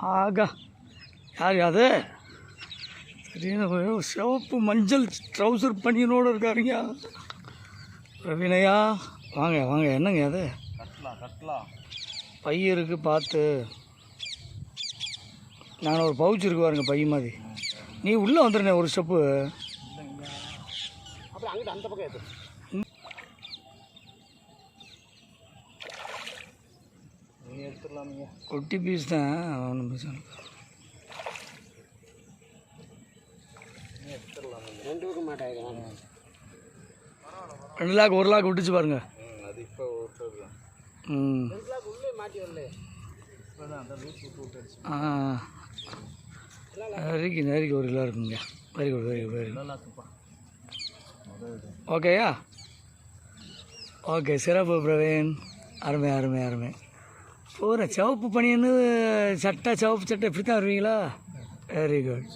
ஆகா யார் அது சரியான சிவப்பு மஞ்சள் ட்ரௌசர் பனியனோடு இருக்காருங்க ரவினையா வாங்க வாங்க என்னங்க அது கட்டலாம் கட்டலாம் பை பார்த்து நான் ஒரு பவுச் இருக்கு பாருங்க பை மாதிரி நீ உள்ளே வந்துடுனே ஒரு ஸ்டெப்பு அப்புறம் அங்கிட்ட அந்த பக்கம் ஏற்று நீ எடுத்துடலாமீங்க. ஒட்டி பீஸ் தான். ஒன்றும் பிரச்சனை இல்லை. நீ எடுத்துடலாமீங்க ரெண்டு பக்கம் மாட்டாங்க ரெண்டு லாக் ஒரு லாக் விட்டுச்சு பாருங்க. ம் அது இப்போ ம். உள்ளே மாட்டி வரல ஆ நெருக்கி நெருக்கி ஒரு கிலோ இருக்குங்க. Very good very good very good ஓகேயா ஓகே சிறப்பு பிரவீன். அருமை அருமை அருமை. பூரா சிவப்பு பனியன்னு சட்டை சிவப்பு சட்டை இப்படி தான் வருவீங்களா? Very good